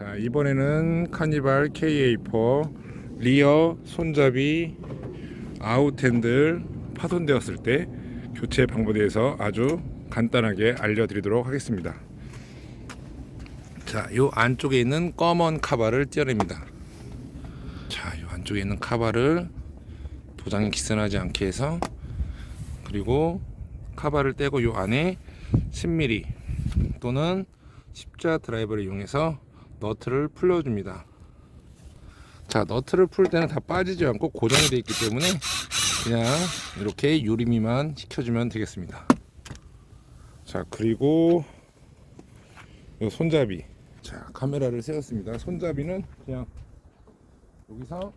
자 이번에는 카니발 KA4 리어 손잡이 아웃핸들 파손되었을 때 교체 방법에 대해서 아주 간단하게 알려드리도록 하겠습니다. 자, 요 안쪽에 있는 검은 카바를 떼어냅니다. 자, 요 안쪽에 있는 카바를 도장이 기스나지 않게 해서 그리고 카바를 떼고 요 안에 10mm 또는 십자 드라이버를 이용해서 너트를 풀려줍니다. 자, 너트를 풀 때는 다 빠지지 않고 고정이 되어 있기 때문에 그냥 이렇게 유리미만 시켜주면 되겠습니다. 자, 그리고 요 손잡이. 자, 카메라를 세웠습니다. 손잡이는 그냥 여기서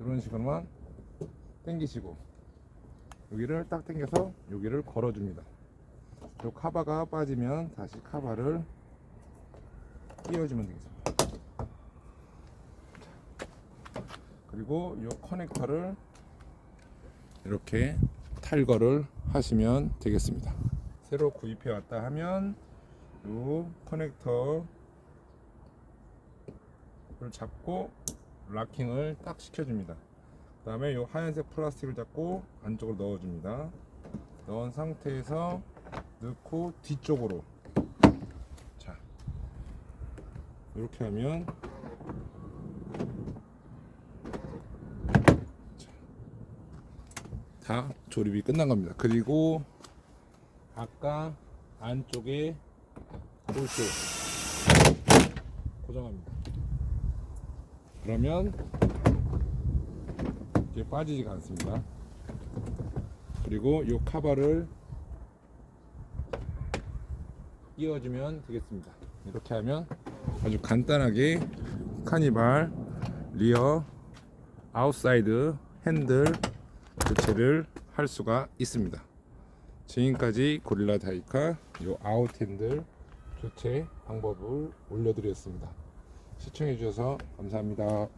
이런 식으로만 당기시고 여기를 딱 당겨서 여기를 걸어줍니다. 요 카바가 빠지면 다시 카바를 끼워주면 되겠습니다. 그리고 요 커넥터를 이렇게 탈거를 하시면 되겠습니다. 새로 구입해 왔다 하면 요 커넥터를 잡고 락킹을 딱 시켜줍니다. 그 다음에 요 하얀색 플라스틱을 잡고 안쪽으로 넣어줍니다. 넣은 상태에서 넣고 뒤쪽으로 자 이렇게 하면 다 조립이 끝난 겁니다. 그리고 아까 안쪽에 볼트 고정합니다. 그러면 이제 빠지지가 않습니다. 그리고 이 카바를 끼워주면 되겠습니다. 이렇게 하면 아주 간단하게 카니발 리어 아웃사이드 핸들 교체를 할 수가 있습니다. 지금까지 고릴라 다이카 요 아웃 핸들 교체 방법을 올려드렸습니다. 시청해 주셔서 감사합니다.